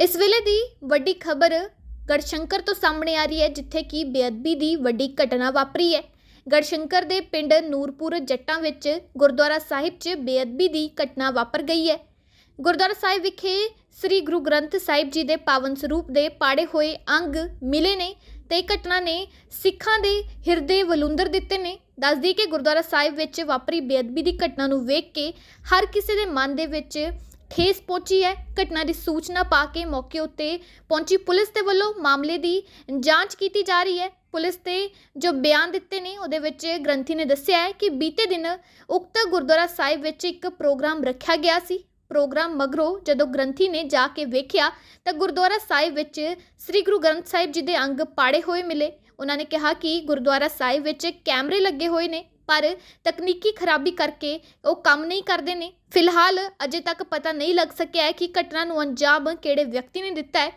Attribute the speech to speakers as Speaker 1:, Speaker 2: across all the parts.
Speaker 1: ਇਸ ਵੇਲੇ ਦੀ ਵੱਡੀ ਖਬਰ ਗੜਸ਼ੰਕਰ ਤੋਂ ਸਾਹਮਣੇ ਆ ਰਹੀ ਹੈ, ਜਿੱਥੇ ਕਿ ਬੇਅਦਬੀ ਦੀ ਵੱਡੀ ਘਟਨਾ ਵਾਪਰੀ ਹੈ। ਗੜਸ਼ੰਕਰ ਦੇ ਪਿੰਡ ਨੂਰਪੁਰ ਜੱਟਾਂ ਵਿੱਚ ਗੁਰਦੁਆਰਾ ਸਾਹਿਬ 'ਚ ਬੇਅਦਬੀ ਦੀ ਘਟਨਾ ਵਾਪਰ ਗਈ ਹੈ। ਗੁਰਦੁਆਰਾ ਸਾਹਿਬ ਵਿਖੇ ਸ੍ਰੀ ਗੁਰੂ ਗ੍ਰੰਥ ਸਾਹਿਬ ਜੀ ਦੇ ਪਾਵਨ ਸਰੂਪ ਦੇ ਪਾੜੇ ਹੋਏ ਅੰਗ ਮਿਲੇ ਨੇ ਤੇ ਇਹ ਘਟਨਾ ਨੇ ਸਿੱਖਾਂ ਦੇ ਹਿਰਦੇ ਵਲੁੰਦਰ ਦਿੱਤੇ ਨੇ। ਦੱਸਦੀ ਕਿ ਗੁਰਦੁਆਰਾ ਸਾਹਿਬ ਵਿੱਚ ਵਾਪਰੀ ਬੇਅਦਬੀ ਦੀ ਘਟਨਾ ਨੂੰ ਵੇਖ ਕੇ ਹਰ ਕਿਸੇ ਦੇ ਮਨ ਦੇ ਵਿੱਚ ਠੇਸ ਪਹੁੰਚੀ ਹੈ। ਘਟਨਾ ਦੀ ਸੂਚਨਾ ਪਾ ਕੇ ਮੌਕੇ ਉੱਤੇ ਪਹੁੰਚੀ ਪੁਲਿਸ ਦੇ ਵੱਲੋਂ ਮਾਮਲੇ ਦੀ ਜਾਂਚ ਕੀਤੀ ਜਾ ਰਹੀ ਹੈ। ਪੁਲਿਸ ਤੇ ਜੋ ਬਿਆਨ ਦਿੱਤੇ ਨੇ, ਉਹਦੇ ਵਿੱਚ ਗ੍ਰੰਥੀ ਨੇ ਦੱਸਿਆ ਹੈ ਕਿ ਬੀਤੇ ਦਿਨ ਉਕਤ ਗੁਰਦੁਆਰਾ ਸਾਹਿਬ ਵਿੱਚ ਇੱਕ ਪ੍ਰੋਗਰਾਮ ਰੱਖਿਆ ਗਿਆ ਸੀ। ਪ੍ਰੋਗਰਾਮ ਮਗਰੋਂ ਜਦੋਂ ਗ੍ਰੰਥੀ ਨੇ ਜਾ ਕੇ ਵੇਖਿਆ ਤਾਂ ਗੁਰਦੁਆਰਾ ਸਾਹਿਬ ਵਿੱਚ ਸ੍ਰੀ ਗੁਰੂ ਗ੍ਰੰਥ ਸਾਹਿਬ ਜੀ ਦੇ ਅੰਗ ਪਾੜੇ ਹੋਏ ਮਿਲੇ। ਉਹਨਾਂ ਨੇ ਕਿਹਾ ਕਿ ਗੁਰਦੁਆਰਾ ਸਾਹਿਬ ਵਿੱਚ ਕੈਮਰੇ ਲੱਗੇ ਹੋਏ ਨੇ। ਪਰ ਤਕਨੀਕੀ ਖਰਾਬੀ ਕਰਕੇ ਉਹ ਕੰਮ ਨਹੀਂ ਕਰਦੇ ਨੇ। ਫਿਲਹਾਲ ਅਜੇ ਤੱਕ ਪਤਾ ਨਹੀਂ ਲੱਗ ਸਕਿਆ ਹੈ ਕਿ ਘਟਨਾ ਨੂੰ ਅੰਜਾਮ ਕਿਹੜੇ ਵਿਅਕਤੀ ਨੇ ਦਿੱਤਾ ਹੈ।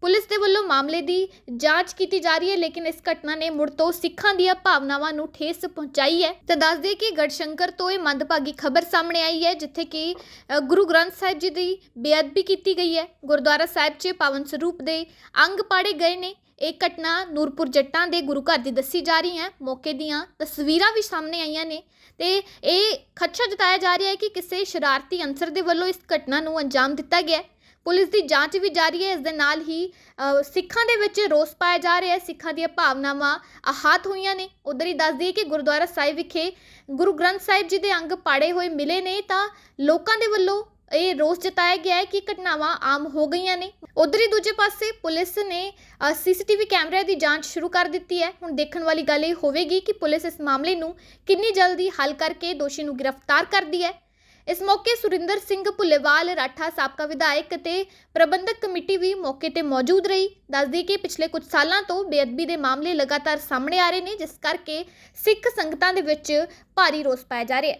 Speaker 1: ਪੁਲਿਸ ਦੇ ਵੱਲੋਂ ਮਾਮਲੇ ਦੀ ਜਾਂਚ ਕੀਤੀ ਜਾ ਰਹੀ ਹੈ ਲੇਕਿਨ ਇਸ ਘਟਨਾ ਨੇ ਮੁੜ ਤੋਂ ਸਿੱਖਾਂ ਦੀਆਂ ਭਾਵਨਾਵਾਂ ਨੂੰ ਠੇਸ ਪਹੁੰਚਾਈ ਹੈ। ਤੇ ਦੱਸ ਦਈਏ ਕਿ ਗੜਸ਼ੰਕਰ ਤੋਂ ਇਹ ਮੰਦਭਾਗੀ ਖਬਰ ਸਾਹਮਣੇ ਆਈ ਹੈ ਜਿੱਥੇ ਕਿ ਅ, ਗੁਰੂ ਗ੍ਰੰਥ ਸਾਹਿਬ ਜੀ ਦੀ ਬੇਅਦਬੀ ਕੀਤੀ ਗਈ ਹੈ। ਗੁਰਦੁਆਰਾ ਸਾਹਿਬ 'ਚ ਪਾਵਨ ਸਰੂਪ ਦੇ ਅੰਗ ਪਾੜੇ ਗਏ ਨੇ। ਇਹ ਘਟਨਾ ਨੂਰਪੁਰ ਜੱਟਾਂ ਦੇ ਗੁਰੂ ਘਰ ਦੀ ਦੱਸੀ ਜਾ ਰਹੀ ਹੈ। ਮੌਕੇ ਦੀਆਂ ਤਸਵੀਰਾਂ ਵੀ ਸਾਹਮਣੇ ਆਈਆਂ ਨੇ। ਤੇ ਇਹ ਖਦਸ਼ਾ ਜਤਾਇਆ ਜਾ ਰਿਹਾ ਹੈ ਕਿ ਕਿਸੇ ਸ਼ਰਾਰਤੀ ਅਨਸਰ ਦੇ ਵੱਲੋਂ ਇਸ ਘਟਨਾ ਨੂੰ ਅੰਜਾਮ ਦਿੱਤਾ ਗਿਆ ਹੈ। ਪੁਲਿਸ ਦੀ ਜਾਂਚ ਵੀ ਜਾਰੀ ਹੈ। ਇਸ ਦੇ ਨਾਲ ਹੀ ਅ, ਸਿੱਖਾਂ ਦੇ ਵਿੱਚ ਰੋਸ ਪਾਇਆ ਜਾ ਰਿਹਾ ਹੈ। ਸਿੱਖਾਂ ਦੀਆਂ ਭਾਵਨਾਵਾਂ ਆਹਤ ਹੋਈਆਂ ਨੇ। ਉਧਰ ਹੀ ਦੱਸ ਦਈਏ ਕਿ ਗੁਰਦੁਆਰਾ ਸਾਹਿਬ ਵਿਖੇ ਗੁਰੂ ਗ੍ਰੰਥ ਸਾਹਿਬ ਜੀ ਦੇ ਅੰਗ ਪਾੜੇ ਹੋਏ ਮਿਲੇ ਨੇ। ਤਾਂ ਲੋਕਾਂ ਦੇ ਵੱਲੋਂ ਇਹ ਰੋਸ ਜਤਾਇਆ ਗਿਆ ਹੈ ਕਿ ਘਟਨਾਵਾਂ ਆਮ ਹੋ ਗਈਆਂ ਨੇ। ਉਧਰ ਹੀ ਦੂਜੇ ਪਾਸੇ ਪੁਲਿਸ ਨੇ ਸੀਸੀਟੀਵੀ ਕੈਮਰਿਆਂ ਦੀ ਜਾਂਚ ਸ਼ੁਰੂ ਕਰ ਦਿੱਤੀ ਹੈ। ਹੁਣ ਦੇਖਣ ਵਾਲੀ ਗੱਲ ਇਹ ਹੋਵੇਗੀ ਕਿ ਪੁਲਿਸ ਇਸ ਮਾਮਲੇ ਨੂੰ ਕਿੰਨੀ ਜਲਦੀ ਹੱਲ ਕਰਕੇ ਦੋਸ਼ੀ ਨੂੰ ਗ੍ਰਿਫਤਾਰ ਕਰਦੀ ਹੈ। ਇਸ ਮੌਕੇ ਸੁਰਿੰਦਰ ਸਿੰਘ ਭੁੱਲੇਵਾਲ, ਰਾਠਾ ਸਾਬਕਾ ਵਿਧਾਇਕ ਤੇ ਪ੍ਰਬੰਧਕ ਕਮੇਟੀ ਵੀ ਮੌਕੇ ਤੇ ਮੌਜੂਦ ਰਹੀ। ਦੱਸਦੀ ਕਿ ਪਿਛਲੇ ਕੁਝ ਸਾਲਾਂ ਤੋਂ ਬੇਅਦਬੀ ਦੇ ਮਾਮਲੇ ਲਗਾਤਾਰ ਸਾਹਮਣੇ ਆ ਰਹੇ ਨੇ, ਜਿਸ ਕਰਕੇ ਸਿੱਖ ਸੰਗਤਾਂ ਦੇ ਵਿੱਚ ਭਾਰੀ ਰੋਸ ਪਾਇਆ ਜਾ ਰਿਹਾ ਹੈ।